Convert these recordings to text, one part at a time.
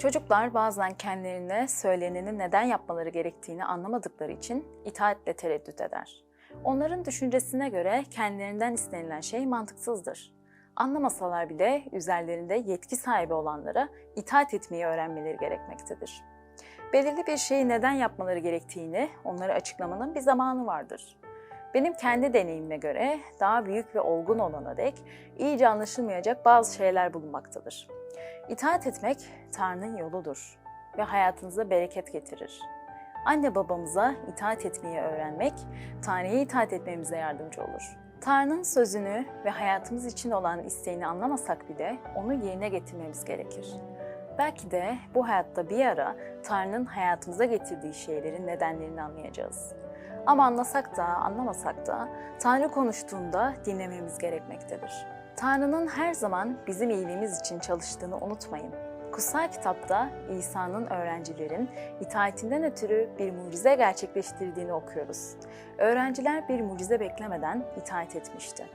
Çocuklar bazen kendilerine söyleneni neden yapmaları gerektiğini anlamadıkları için itaatle tereddüt eder. Onların düşüncesine göre kendilerinden istenilen şey mantıksızdır. Anlamasalar bile üzerlerinde yetki sahibi olanlara itaat etmeyi öğrenmeleri gerekmektedir. Belirli bir şeyi neden yapmaları gerektiğini onlara açıklamanın bir zamanı vardır. Benim kendi deneyimime göre daha büyük ve olgun olana dek iyice anlaşılmayacak bazı şeyler bulunmaktadır. İtaat etmek Tanrı'nın yoludur ve hayatınıza bereket getirir. Anne babamıza itaat etmeyi öğrenmek, Tanrı'ya itaat etmemize yardımcı olur. Tanrı'nın sözünü ve hayatımız için olan isteğini anlamasak bile onu yerine getirmemiz gerekir. Belki de bu hayatta bir ara Tanrı'nın hayatımıza getirdiği şeylerin nedenlerini anlayacağız. Ama anlasak da anlamasak da Tanrı konuştuğunda dinlememiz gerekmektedir. Tanrı'nın her zaman bizim iyiliğimiz için çalıştığını unutmayın. Kutsal kitapta İsa'nın öğrencilerin itaatinden ötürü bir mucize gerçekleştirdiğini okuyoruz. Öğrenciler bir mucize beklemeden itaat etmişti.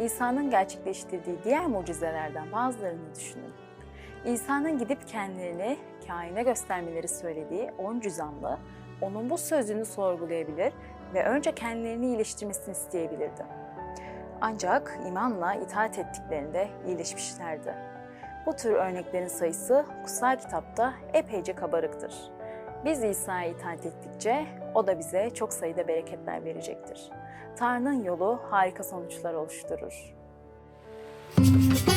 İsa'nın gerçekleştirdiği diğer mucizelerden bazılarını düşünün. İsa'nın gidip kendilerini kaine göstermeleri söylediği on cüzamlı, onun bu sözünü sorgulayabilir ve önce kendilerini iyileştirmesini isteyebilirdi. Ancak imanla itaat ettiklerinde iyileşmişlerdi. Bu tür örneklerin sayısı kutsal kitapta epeyce kabarıktır. Biz İsa'ya itaat ettikçe o da bize çok sayıda bereketler verecektir. Tanrı'nın yolu harika sonuçlar oluşturur. Müzik